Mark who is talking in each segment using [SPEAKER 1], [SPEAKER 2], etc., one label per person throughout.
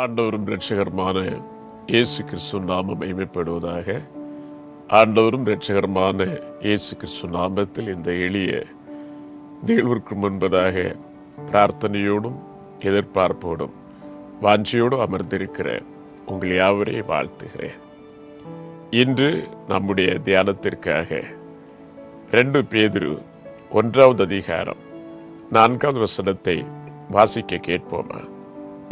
[SPEAKER 1] ஆண்டவரும் ரட்சகருமான இயேசு கிறிஸ்து நாமம் இமைப்படுவதாக ஆண்டவரும் ரட்சகருமான இயேசு கிறிஸ்து நாமத்தில் இந்த எளிய நிகழ்விற்கு முன்பதாக பிரார்த்தனையோடும் எதிர்பார்ப்போடும் வாஞ்சியோடும் அமர்ந்திருக்கிற உங்கள் யாவரையும் வாழ்த்துகிறேன் இன்று நம்முடைய தியானத்திற்காக ரெண்டு பேதிரு ஒன்றாவது அதிகாரம் நான்காவது வசனத்தை வாசிக்க கேட்போமா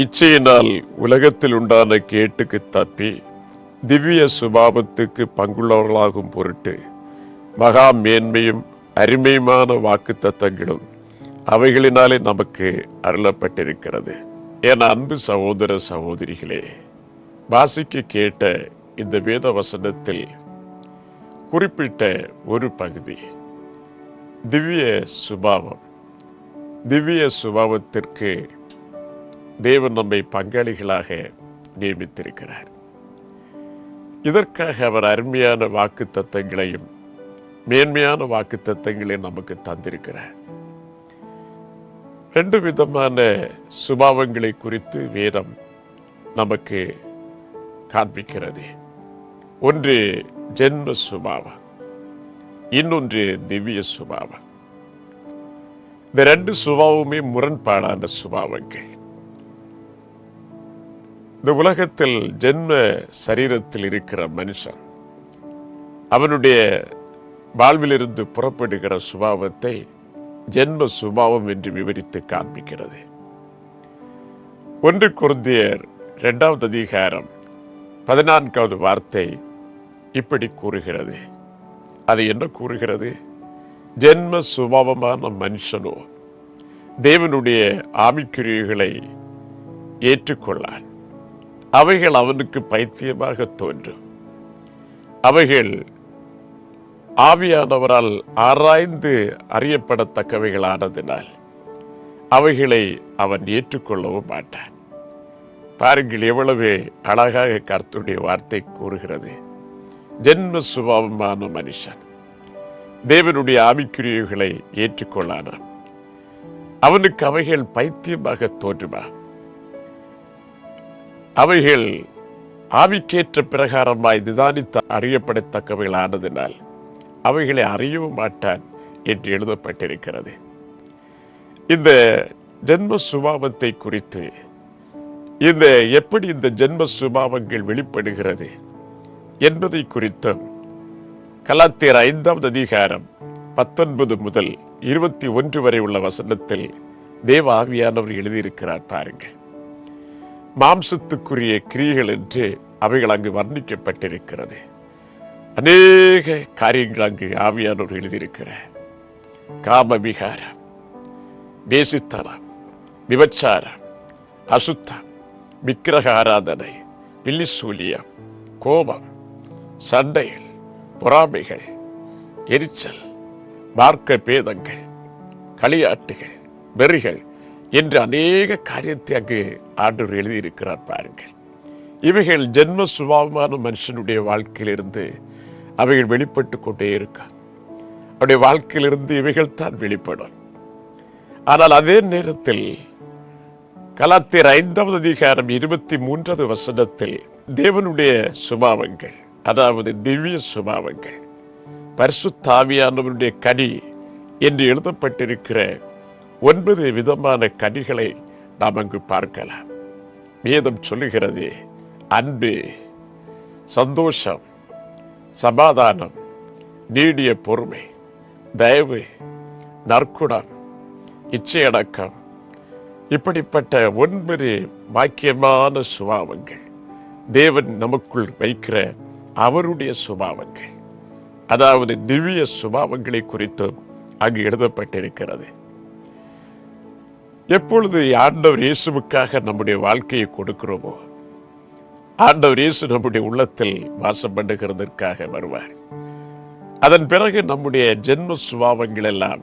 [SPEAKER 1] இச்சையினால் உலகத்தில் உண்டான கேட்டுக்கு தப்பி திவ்ய சுபாவத்துக்கு பங்குள்ளவர்களாகும் பொருட்டு மகா மேன்மையும் அருமையுமான வாக்கு தத்தங்களும் அவைகளினாலே நமக்கு அருளப்பட்டிருக்கிறது என் அன்பு சகோதர சகோதரிகளே வாசிக்க கேட்ட இந்த வேத வசனத்தில் குறிப்பிட்ட ஒரு பகுதி திவ்ய சுபாவம் திவ்ய சுபாவத்திற்கு தேவன் நம்மை பங்காளிகளாக நியமித்திருக்கிறார் இதற்காக அவர் அருமையான வாக்கு தத்தங்களையும் மேன்மையான வாக்கு தத்தங்களையும் நமக்கு தந்திருக்கிறார் ரெண்டு விதமான சுபாவங்களை குறித்து வேதம் நமக்கு காண்பிக்கிறது ஒன்று ஜென்ம சுபாவம் இன்னொன்று திவ்ய சுபாவம் இந்த ரெண்டு சுபாவமே முரண்பாடான சுபாவங்கள் இந்த உலகத்தில் ஜென்ம சரீரத்தில் இருக்கிற மனுஷன் அவனுடைய வாழ்விலிருந்து புறப்படுகிற சுபாவத்தை ஜென்ம சுபாவம் என்று விவரித்து காண்பிக்கிறது ஒன்று குருந்தியர் இரண்டாவது அதிகாரம் பதினான்காவது வார்த்தை இப்படி கூறுகிறது அது என்ன கூறுகிறது ஜென்ம சுபாவமான மனுஷனோ தேவனுடைய ஆமிக்குரியர்களை ஏற்றுக்கொள்ளான் அவைகள் அவனுக்கு பைத்தியமாக தோன்றும் அவைகள் ஆவியானவரால் ஆராய்ந்து அறியப்படத்தக்கவைகளானதினால் அவைகளை அவன் ஏற்றுக்கொள்ளவும் மாட்டான் பாருங்கள் எவ்வளவு அழகாக கர்த்துடைய வார்த்தை கூறுகிறது ஜென்ம சுபாவமான மனுஷன் தேவனுடைய ஆவிக்குரியவுகளை ஏற்றுக்கொள்ளானான் அவனுக்கு அவைகள் பைத்தியமாக தோன்றுமா அவைகள் ஆவிக்கேற்ற பிரகாரமாய் நிதானித்த அறியப்படத்தக்கவைகளானதினால் அவைகளை அறியவும் மாட்டான் என்று எழுதப்பட்டிருக்கிறது இந்த ஜென்ம சுபாவத்தை குறித்து இந்த எப்படி இந்த ஜென்ம சுபாவங்கள் வெளிப்படுகிறது என்பதை குறித்தும் கலாத்தியர் ஐந்தாவது அதிகாரம் பத்தொன்பது முதல் இருபத்தி ஒன்று வரை உள்ள வசனத்தில் தேவ ஆவியானவர் எழுதியிருக்கிறார் பாருங்கள் மாம்சத்துக்குரிய கிரியைகள் என்று அவைகள் அங்கு வர்ணிக்கப்பட்டிருக்கிறது அநேக காரியங்கள் அங்கு ஆவியானோர் எழுதியிருக்கிறார் காமவிகாரம் வேசித்தனம் விபச்சாரம் அசுத்தம் விக்கிரக ஆராதனை பில்லிசூலியம் கோபம் சண்டைகள் பொறாமைகள் எரிச்சல் மார்க்க பேதங்கள் களியாட்டுகள் வெறிகள் என்று அநேக காரியத்தை அங்கு ஆண்டவர் எழுதியிருக்கிறார் பாருங்கள் இவைகள் ஜென்ம சுபாவமான மனுஷனுடைய வாழ்க்கையிலிருந்து அவைகள் வெளிப்பட்டு கொண்டே இருக்க அவருடைய வாழ்க்கையிலிருந்து இவைகள் தான் வெளிப்படும் ஆனால் அதே நேரத்தில் கலாத்தியர் ஐந்தாவது அதிகாரம் இருபத்தி மூன்றாவது வசனத்தில் தேவனுடைய சுபாவங்கள் அதாவது திவ்ய சுபாவங்கள் பரிசுத்தாவியானவருடைய கனி என்று எழுதப்பட்டிருக்கிற ஒன்பது விதமான கனிகளை நாம் அங்கு பார்க்கலாம் வேதம் சொல்லுகிறது அன்பு சந்தோஷம் சமாதானம் நீடிய பொறுமை தயவு நற்குணம் இச்சையடக்கம் இப்படிப்பட்ட ஒன்பது வாக்கியமான சுபாவங்கள் தேவன் நமக்குள் வைக்கிற அவருடைய சுபாவங்கள் அதாவது திவ்ய சுபாவங்களை குறித்தும் அங்கு எழுதப்பட்டிருக்கிறது எப்பொழுது ஆண்டவர் இயேசுவுக்காக நம்முடைய வாழ்க்கையை கொடுக்கிறோமோ ஆண்டவர் இயேசு நம்முடைய உள்ளத்தில் வாசம் பண்ணுகிறதற்காக வருவார் அதன் பிறகு நம்முடைய ஜென்ம சுபாவங்கள் எல்லாம்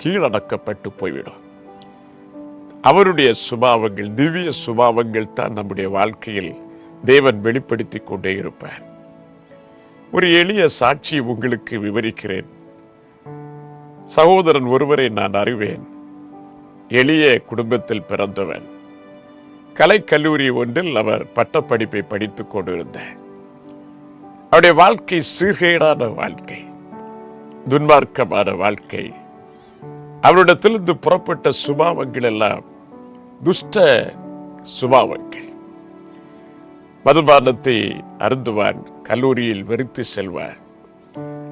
[SPEAKER 1] கீழடக்கப்பட்டு போய்விடும் அவருடைய சுபாவங்கள் திவ்ய சுபாவங்கள் தான் நம்முடைய வாழ்க்கையில் தேவன் வெளிப்படுத்தி கொண்டே இருப்பார் ஒரு எளிய சாட்சி உங்களுக்கு விவரிக்கிறேன் சகோதரன் ஒருவரை நான் அறிவேன் எளிய குடும்பத்தில் பிறந்தவன் கலைக்கல்லூரி ஒன்றில் அவர் பட்டப்படிப்பை படித்துக் கொண்டிருந்த அவருடைய வாழ்க்கை சீர்கேடான வாழ்க்கை துன்மார்க்கமான வாழ்க்கை அவரிடத்திலிருந்து புறப்பட்ட சுபாவங்கள் எல்லாம் துஷ்ட சுபாவங்கள் மதுபானத்தை அருந்துவான் கல்லூரியில் வெறுத்து செல்வார்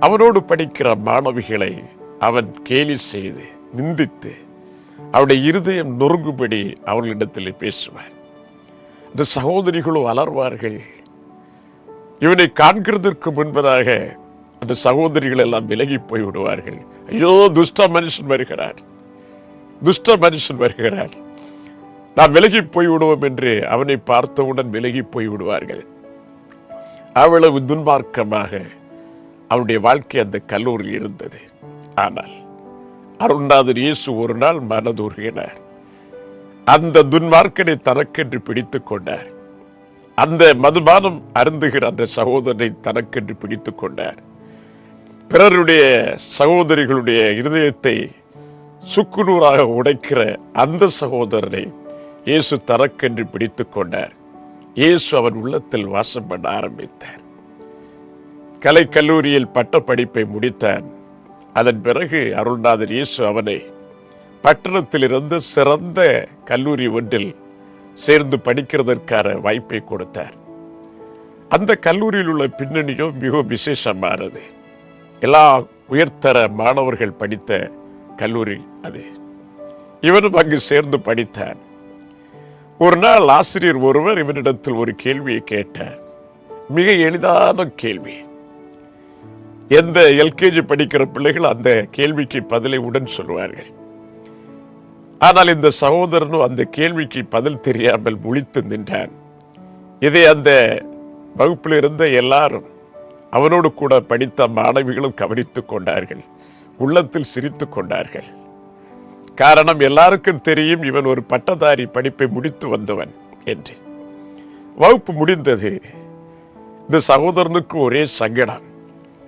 [SPEAKER 1] அவனோடு படிக்கிற மாணவிகளை அவன் கேலி செய்து நிந்தித்து அவருடைய இருதயம் நொறுங்கும்படி அவர்களிடத்தில் பேசுவார் இந்த சகோதரிகளும் அலர்வார்கள் இவனை காண்கிறதற்கு முன்பதாக அந்த சகோதரிகள் எல்லாம் விலகி போய்விடுவார்கள் ஐயோ துஷ்ட மனுஷன் வருகிறார் துஷ்ட மனுஷன் வருகிறார் நாம் விலகி போய்விடுவோம் என்று அவனை பார்த்தவுடன் விலகி போய்விடுவார்கள் அவ்வளவு துன்மார்க்கமாக அவனுடைய வாழ்க்கை அந்த கல்லூரியில் இருந்தது ஆனால் அருண்டாதர் இயேசு ஒரு நாள் மனதூர்கினார் அந்த துன்மார்க்கனை தனக்கென்று பிடித்துக் கொண்டார் அந்த மதுபானம் அருந்துகிற அந்த சகோதரனை தனக்கென்று பிடித்துக் கொண்டார் பிறருடைய சகோதரிகளுடைய இருதயத்தை சுக்குநூறாக உடைக்கிற அந்த சகோதரனை இயேசு தனக்கென்று பிடித்துக் கொண்டார் இயேசு அவன் உள்ளத்தில் வாசம் பண்ண ஆரம்பித்தார் கலைக்கல்லூரியில் பட்டப்படிப்பை முடித்தான் அதன் பிறகு அருள்நாதர் இயேசு அவனை பட்டணத்திலிருந்து சிறந்த கல்லூரி ஒன்றில் சேர்ந்து படிக்கிறதற்கான வாய்ப்பை கொடுத்தார் அந்த கல்லூரியில் உள்ள பின்னணியும் மிக விசேஷமானது எல்லா உயர்தர மாணவர்கள் படித்த கல்லூரி அது இவனும் அங்கு சேர்ந்து படித்தான் ஒரு நாள் ஆசிரியர் ஒருவர் இவனிடத்தில் ஒரு கேள்வியை கேட்டார் மிக எளிதான கேள்வி எந்த எல்கேஜி படிக்கிற பிள்ளைகள் அந்த கேள்விக்கு பதிலை உடன் சொல்வார்கள் ஆனால் இந்த சகோதரனும் அந்த கேள்விக்கு பதில் தெரியாமல் முழித்து நின்றான் இதை அந்த வகுப்பில் இருந்த எல்லாரும் அவனோடு கூட படித்த மாணவிகளும் கவனித்துக் கொண்டார்கள் உள்ளத்தில் சிரித்துக் கொண்டார்கள் காரணம் எல்லாருக்கும் தெரியும் இவன் ஒரு பட்டதாரி படிப்பை முடித்து வந்தவன் என்று வகுப்பு முடிந்தது இந்த சகோதரனுக்கு ஒரே சங்கடம்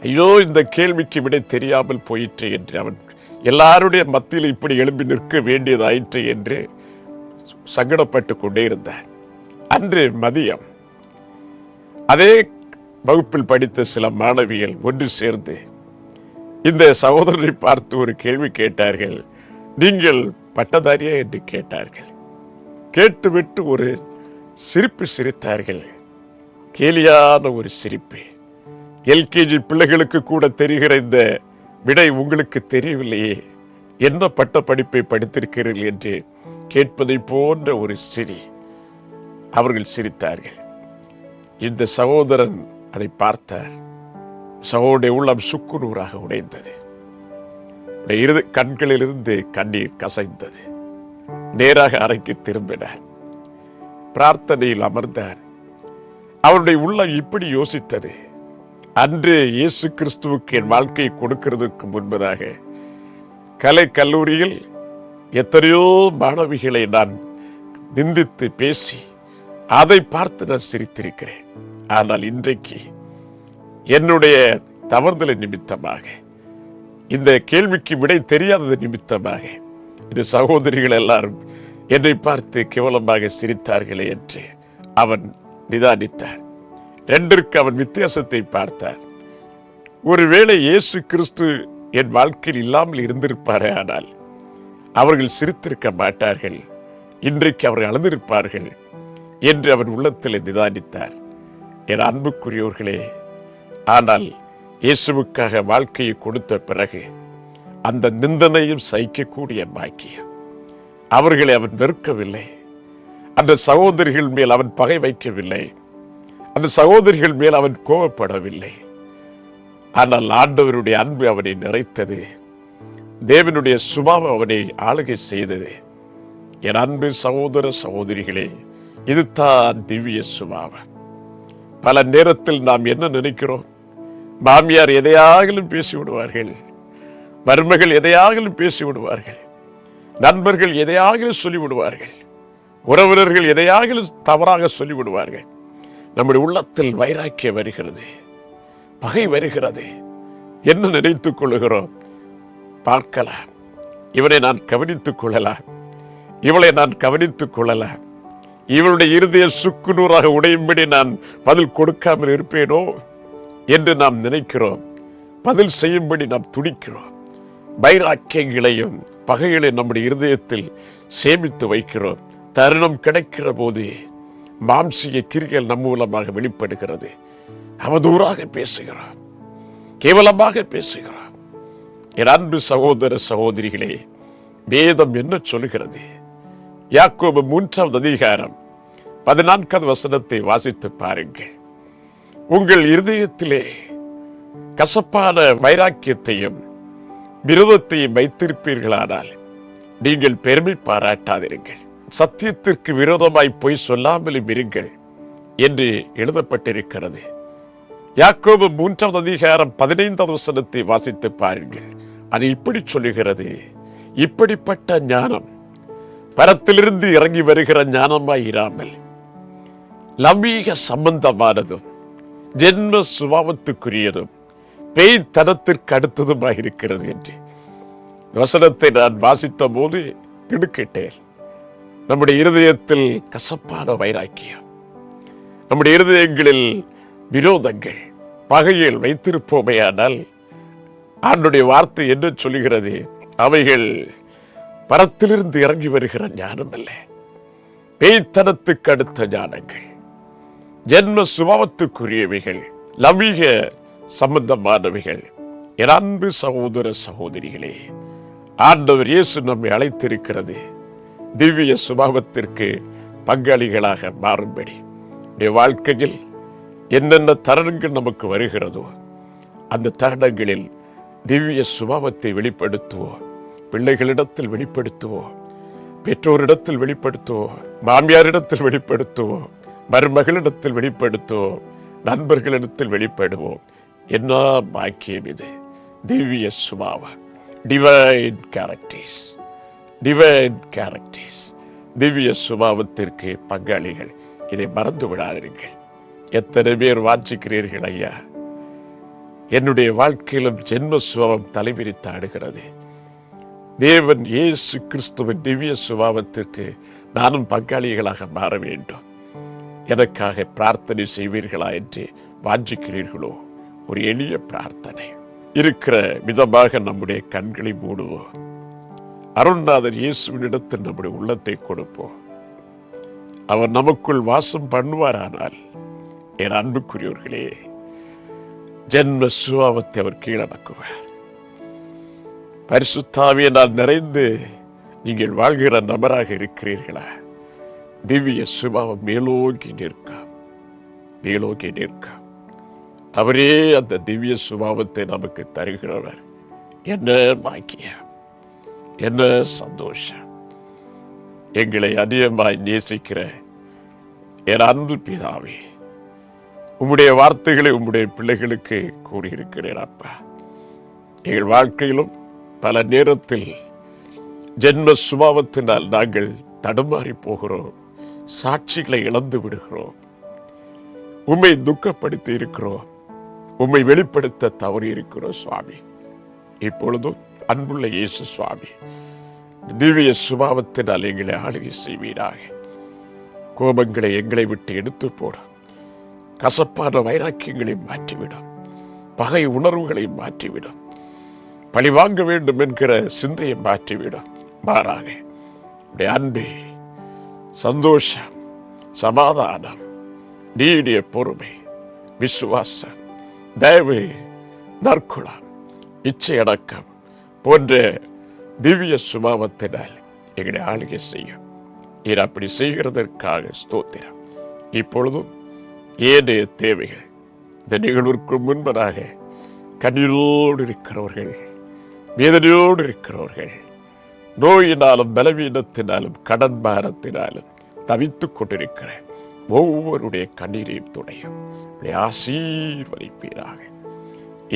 [SPEAKER 1] ஐயோ இந்த கேள்விக்கு விடை தெரியாமல் போயிற்று என்று அவன் எல்லாருடைய மத்தியில் இப்படி எழும்பி நிற்க வேண்டியதாயிற்று என்று சங்கடப்பட்டு கொண்டே இருந்த அன்று மதியம் அதே வகுப்பில் படித்த சில மாணவிகள் ஒன்று சேர்ந்து இந்த சகோதரரை பார்த்து ஒரு கேள்வி கேட்டார்கள் நீங்கள் பட்டதாரியா என்று கேட்டார்கள் கேட்டுவிட்டு ஒரு சிரிப்பு சிரித்தார்கள் கேலியான ஒரு சிரிப்பு எல்கேஜி பிள்ளைகளுக்கு கூட தெரிகிற இந்த விடை உங்களுக்கு தெரியவில்லையே என்ன பட்ட படிப்பை படித்திருக்கிறீர்கள் என்று கேட்பதை போன்ற ஒரு சிரி அவர்கள் சிரித்தார்கள் இந்த சகோதரன் அதை பார்த்தார் சகோடைய உள்ளம் சுக்குநூறாக உடைந்தது இரு கண்களிலிருந்து கண்ணீர் கசைந்தது நேராக அறைக்கு திரும்பினார் பிரார்த்தனையில் அமர்ந்தார் அவருடைய உள்ளம் இப்படி யோசித்தது அன்று இயேசு கிறிஸ்துவுக்கு என் வாழ்க்கையை கொடுக்கிறதுக்கு முன்பதாக கலை கல்லூரியில் எத்தனையோ மாணவிகளை நான் நிந்தித்து பேசி அதை பார்த்து நான் சிரித்திருக்கிறேன் ஆனால் இன்றைக்கு என்னுடைய தவறுதலை நிமித்தமாக இந்த கேள்விக்கு விடை தெரியாதது நிமித்தமாக இந்த சகோதரிகள் எல்லாரும் என்னை பார்த்து கேவலமாக சிரித்தார்களே என்று அவன் நிதானித்தான் ரெண்டிற்கு அவன் வித்தியாசத்தை பார்த்தார் ஒருவேளை இயேசு கிறிஸ்து என் வாழ்க்கையில் இல்லாமல் இருந்திருப்பாரே ஆனால் அவர்கள் சிரித்திருக்க மாட்டார்கள் இன்றைக்கு அவர்கள் அழுந்திருப்பார்கள் என்று அவர் உள்ளத்தில் நிதானித்தார் என் அன்புக்குரியவர்களே ஆனால் இயேசுவுக்காக வாழ்க்கையை கொடுத்த பிறகு அந்த நிந்தனையும் சகிக்கக்கூடிய பாக்கியம் அவர்களை அவன் வெறுக்கவில்லை அந்த சகோதரிகள் மேல் அவன் பகை வைக்கவில்லை அந்த சகோதரிகள் மேல் அவன் கோபப்படவில்லை ஆனால் ஆண்டவருடைய அன்பு அவனை நிறைத்தது தேவனுடைய சுபாவம் அவனை ஆளுகை செய்தது என் அன்பு சகோதர சகோதரிகளே இதுதான் திவ்ய சுபாவம் பல நேரத்தில் நாம் என்ன நினைக்கிறோம் மாமியார் எதையாகலும் விடுவார்கள் மருமகள் எதையாகலும் விடுவார்கள் நண்பர்கள் எதையாகலும் சொல்லிவிடுவார்கள் உறவினர்கள் எதையாகலும் தவறாக சொல்லிவிடுவார்கள் நம்முடைய உள்ளத்தில் வைராக்கியம் வருகிறது பகை வருகிறது என்ன நினைத்துக் கொள்ளுகிறோம் பார்க்கல இவனை நான் கவனித்துக் கொள்ளல இவளை நான் கவனித்துக் கொள்ளல இவளுடைய இருதய நூறாக உடையும்படி நான் பதில் கொடுக்காமல் இருப்பேனோ என்று நாம் நினைக்கிறோம் பதில் செய்யும்படி நாம் துடிக்கிறோம் வைராக்கியங்களையும் பகைகளை நம்முடைய இருதயத்தில் சேமித்து வைக்கிறோம் தருணம் கிடைக்கிற போதே மாம்சிய கிரிகள் நம் மூலமாக வெளிப்படுகிறது அவதூறாக பேசுகிறார் கேவலமாக பேசுகிறார் என் அன்பு சகோதர சகோதரிகளே வேதம் என்ன சொல்கிறது யாக்கோபு மூன்றாவது அதிகாரம் பதினான்காவது வசனத்தை வாசித்து பாருங்கள் உங்கள் இருதயத்திலே கசப்பான வைராக்கியத்தையும் விரோதத்தையும் வைத்திருப்பீர்களானால் நீங்கள் பெருமை பாராட்டாதிருங்கள் சத்தியத்திற்கு விரோதமாய் பொய் சொல்லாமலும் இருங்கள் என்று எழுதப்பட்டிருக்கிறது யாக்கோபு மூன்றாவது அதிகாரம் பதினைந்தாவது வசனத்தை வாசித்து பாருங்கள் அது இப்படி சொல்லுகிறது இப்படிப்பட்ட ஞானம் பரத்திலிருந்து இறங்கி வருகிற ஞானமாய் இராமல் லவீக சம்பந்தமானதும் ஜென்ம சுபாவத்துக்குரியதும் தனத்திற்கு அடுத்ததுமாக இருக்கிறது என்று வசனத்தை நான் வாசித்த போது திடுக்கிட்டேன் நம்முடைய இருதயத்தில் கசப்பான வைராக்கியம் நம்முடைய இருதயங்களில் விரோதங்கள் பகையில் வைத்திருப்போமே ஆனால் ஆண்டுடைய வார்த்தை என்ன சொல்கிறது அவைகள் பரத்திலிருந்து இறங்கி வருகிற ஞானம் அல்ல பேய்த்தனத்துக்கு அடுத்த ஞானங்கள் ஜென்ம சுபாவத்துக்குரியவைகள் லவீக சம்பந்தமானவைகள் என் அன்பு சகோதர சகோதரிகளே ஆண்டவர் இயேசு நம்மை அழைத்திருக்கிறது திவ்ய சுபாவத்திற்கு பங்காளிகளாக மாறும்படி என் வாழ்க்கையில் என்னென்ன தருணங்கள் நமக்கு வருகிறதோ அந்த தருணங்களில் திவ்ய சுபாவத்தை வெளிப்படுத்துவோம் பிள்ளைகளிடத்தில் வெளிப்படுத்துவோம் பெற்றோரிடத்தில் வெளிப்படுத்துவோம் மாமியாரிடத்தில் வெளிப்படுத்துவோம் மருமகளிடத்தில் வெளிப்படுத்துவோம் நண்பர்களிடத்தில் வெளிப்படுவோம் என்ன பாக்கியம் இது திவ்ய சுபாவம் டிவைன் கேரக்டர்ஸ் டிவைன் கேரக்டர்ஸ் திவ்ய சுபாவத்திற்கு பங்காளிகள் இதை மறந்து விடாதீர்கள் எத்தனை பேர் வாஞ்சிக்கிறீர்கள் ஐயா என்னுடைய வாழ்க்கையிலும் ஜென்ம சுபாவம் தலைவிரித்து ஆடுகிறது தேவன் இயேசு கிறிஸ்துவின் திவ்ய சுபாவத்திற்கு நானும் பங்காளிகளாக மாற வேண்டும் எனக்காக பிரார்த்தனை செய்வீர்களா என்று வாஞ்சிக்கிறீர்களோ ஒரு எளிய பிரார்த்தனை இருக்கிற விதமாக நம்முடைய கண்களை மூடுவோம் அருள்நாதர் இயேசுவினிடத்தில் நம்முடைய உள்ளத்தை கொடுப்போம் அவர் நமக்குள் வாசம் பண்ணுவாரானால் என் அன்புக்குரியவர்களே ஜென்ம சுபாவத்தை அவர் கீழடக்குவார் பரிசுத்தாவிய நான் நிறைந்து நீங்கள் வாழ்கிற நபராக இருக்கிறீர்களா திவ்ய சுபாவம் மேலோங்கி நிற்க மேலோங்கி நிற்க அவரே அந்த திவ்ய சுபாவத்தை நமக்கு தருகிறவர் என்ன பாக்கியம் என்ன சந்தோஷம் எங்களை அதிகமாய் நேசிக்கிற என் அன்பு பிதாவே உம்முடைய வார்த்தைகளை உம்முடைய பிள்ளைகளுக்கு கூறியிருக்கிறேன் அப்பா எங்கள் வாழ்க்கையிலும் பல நேரத்தில் ஜென்ம சுபாவத்தினால் நாங்கள் தடுமாறி போகிறோம் சாட்சிகளை இழந்து விடுகிறோம் உண்மை துக்கப்படுத்தி இருக்கிறோம் உண்மை வெளிப்படுத்த தவறி இருக்கிறோம் சுவாமி இப்பொழுதும் அன்புள்ள இயேசு சுவாமி திவ்ய சுபாவத்தினால் எங்களை ஆளுகை செய்வீராக கோபங்களை எங்களை விட்டு எடுத்து போடும் கசப்பான வைராக்கியங்களை மாற்றிவிடும் பகை உணர்வுகளை மாற்றிவிடும் பழி வாங்க வேண்டும் என்கிற சிந்தையை மாற்றிவிடும் மாறாக உடைய அன்பே சந்தோஷம் சமாதானம் நீடிய பொறுமை விசுவாசம் தயவு நற்குளம் இச்சையடக்கம் போன்ற திவ்ய சுபாவத்தினால் எங்களை ஆளுகை செய்யும் இது அப்படி செய்கிறதற்காக ஸ்தோத்திரம் இப்பொழுதும் ஏனைய தேவைகள் இந்த நிகழ்விற்கு முன்பதாக கண்ணீரோடு இருக்கிறவர்கள் வேதனையோடு இருக்கிறவர்கள் நோயினாலும் பலவீனத்தினாலும் கடன் பாரத்தினாலும் தவித்துக் கொண்டிருக்கிற ஒவ்வொருடைய கண்ணீரையும் துணையும் ஆசீர்வதிப்பீராக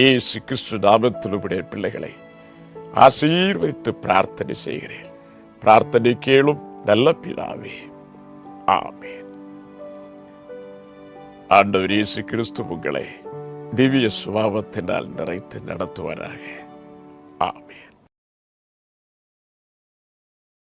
[SPEAKER 1] ஏசு கிறிஸ்து நாமத்தில் பிள்ளைகளை ആശീർവദിച്ച് പ്രാർത്ഥന ചെയ്യേ പ്രാർത്ഥനയ്ക്കേളും നല്ല പിതാവേ ആമേ ആണ്ടവരീശു ക്രിസ്തു മുകളെ ദിവ്യ സ്വഭാവത്തിനാൽ നിറയത്ത് നടത്തുവാനാകേ